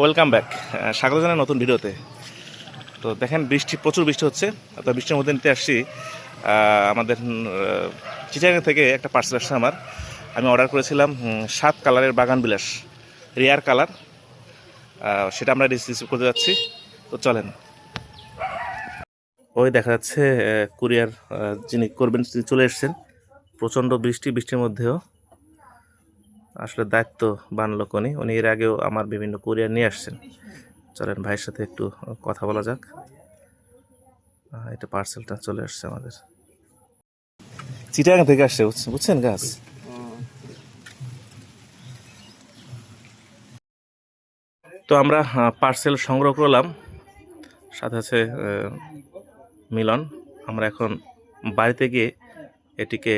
Welcome back স্বাগত জানাই নতুন ভিডিওতে। তো দেখেন, বৃষ্টি, প্রচুর বৃষ্টি হচ্ছে। তো বৃষ্টির মধ্যে নিতে আসছি। আমাদের চিচাগাং থেকে একটা পার্সেল আসছে আমার। আমি অর্ডার করেছিলাম সাত কালারের বাগান বিলাস। রেয়ার কালার সেটা আমরা রিসিভ করতে যাচ্ছি। তো চলেন। ওই দেখা যাচ্ছে কুরিয়ার যিনি করবেন, তিনি চলে এসেছেন। প্রচণ্ড বৃষ্টি, বৃষ্টির মধ্যেও। আসলে দায়িত্ব বান লোক উনি উনি এর আগেও আমার বিভিন্ন কুরিয়ার নিয়ে আসছেন। চলেন ভাইয়ের সাথে একটু কথা বলা যাক। এটা পার্সেলটা চলে আসছে আমাদের। চিটাগাং থেকে আসছে বুঝছেন গাছ? তো আমরা পার্সেল সংগ্রহ করলাম। সাথে আছে মিলন। আমরা এখন বাড়িতে গিয়ে এটিকে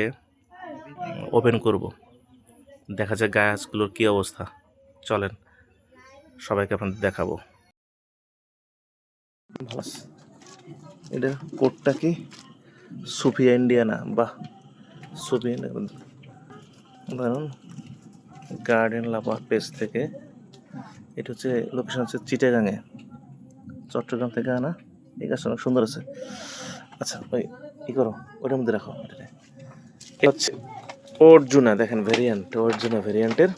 ওপেন করব। দেখা যায় গাছগুলোর কী অবস্থা। চলেন, সবাইকে আপনাদের দেখাবো। এটা কোডটা কি? সুফিয়া ইন্ডিয়ানা, বাহ, সুফিয়া ধরুন গার্ডেন লাভার পেজ থেকে, এটা হচ্ছে লোকেশন হচ্ছে চিটাগাঙে চট্টগ্রাম থেকে আনা, এই গাছটা অনেক সুন্দর আছে। আচ্ছা ওই ই করো, ওটার মধ্যে রাখো। এটা হচ্ছে অর্জুনা, দেখেন ভেরিয়েন্ট অর্জুনা ভেরিয়েন্টের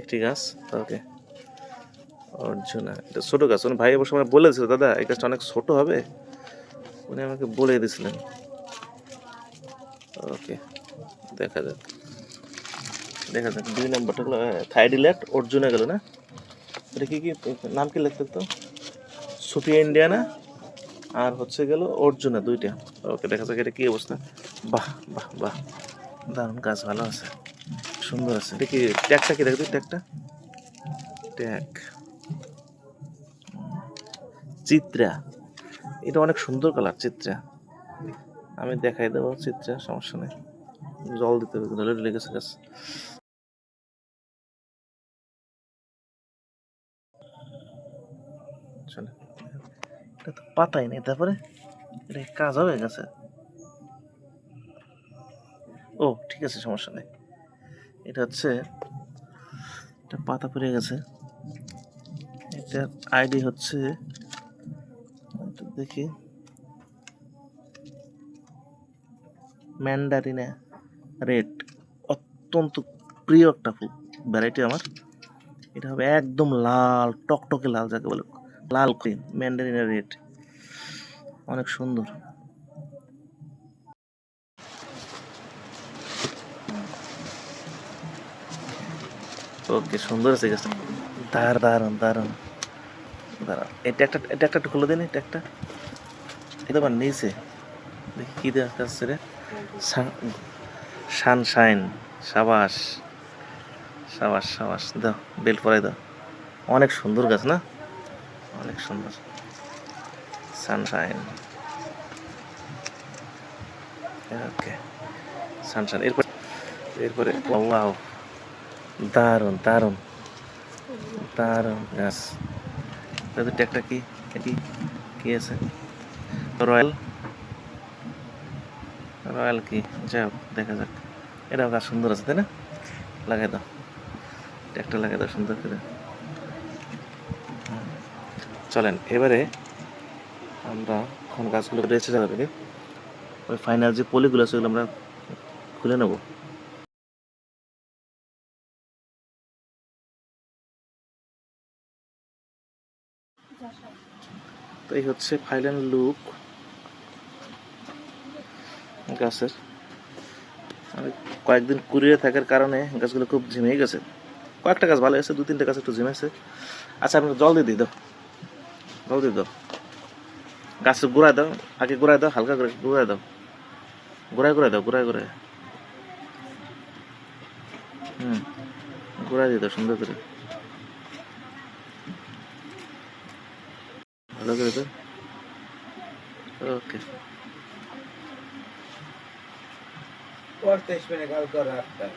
একটি গাছ। ওকে। অর্জুনা, এটা ছোটো গাছ উনি ভাই অবশ্য আমাকে বলেছিল, দাদা, এই গাছটা অনেক ছোট হবে। উনি আমাকে বলে দিয়েছিলেন। ওকে, দেখা যাক। দেখা যাক, দুই নম্বরটা হলো থাইডিল্যাট অর্জুনা গেল না? এটা কি কি, নাম কি লিখতে তো সুফিয়া ইন্ডিয়ানা আর হচ্ছে গেল অর্জুনা, দুইটা। ওকে, দেখা যাক এটা কি অবস্থা। বাহ বাহ বাহ। দারুণ গাছ ভালো আছে। সুন্দর আছে। কি ট্যাগটা কি দেখবি ট্যাগটা? ট্যাগ। চিত্রা। এটা অনেক সুন্দর কালার, চিত্রা। আমি দেখাই দেবো চিত্রা, সমস্যা নেই। জল দিতে হবে ধরে লেগেছে গাছ। তো পাতাই নেই, তারপরে? এটা কাজ হবে গেছে? ও, ঠিক আছে, সমস্যা নেই। এটা হচ্ছে এটা পাতা পড়ে গেছে। এটার আইডি হচ্ছে দেখি। ম্যান্ডারিনা রেড, অত্যন্ত প্রিয় একটা ফুল, ভ্যারাইটি আমার। এটা হবে একদম লাল, টকটকে লাল, যাকে বলে লাল ক্রিম, ম্যান্ডারিনা রেড। অনেক সুন্দর। ওকে, সুন্দর আছে গাছটা। দার দারুণ দারুণ দাঁড়ান। এটা একটা এটা একটা খুলে দিন, এটা একটা। এটা আবার নিচে। দেখি কি দেখা যাচ্ছে রে। সানশাইন, সাবাস। সাবাস সাবাস। দাও বেল পরাই দাও। অনেক সুন্দর গাছ না? অনেক সুন্দর। সানশাইন। Okay, sunshine. এরপর এরপরে ওয়াও। দারুণ দারুণ দারুণ গাছ তাদের ট্যাগটা কি? এটি কি আছে? রয়্যাল রয়্যাল কি? যাই হোক, দেখা যাক। এটাও গাছ সুন্দর আছে, তাই না? লাগাই দাও। ট্যাগটা লাগাই দাও সুন্দর করে। চলেন, এবারে আমরা এখন গাছগুলো জায়গা থেকে ওই ফাইনাল যে পলিগুলো আছে, ওগুলো আমরা খুলে নেব। তো এই হচ্ছে ফাইনাল লুক গাছের। কয়েকদিন কুড়িয়ে থাকার কারণে গাছগুলো খুব ঝিমিয়ে গেছে। কয়েকটা গাছ ভালো আছে দু তিনটা গাছ একটু ঝিমেছে। আচ্ছা আমি জল দিয়ে দিই, দাও। জল দিয়ে দাও। গাছের গোড়ায় দাও, আগে গোড়ায় দাও, হালকা করে গোড়ায় দাও। গোড়ায় গোড়ায় দাও, গোড়ায় গোড়ায়। হুম, গোড়ায় দিয়ে দাও সুন্দর করে। ভালো করে তো ওকে। পড়তে আসবে না কাল করে আপনার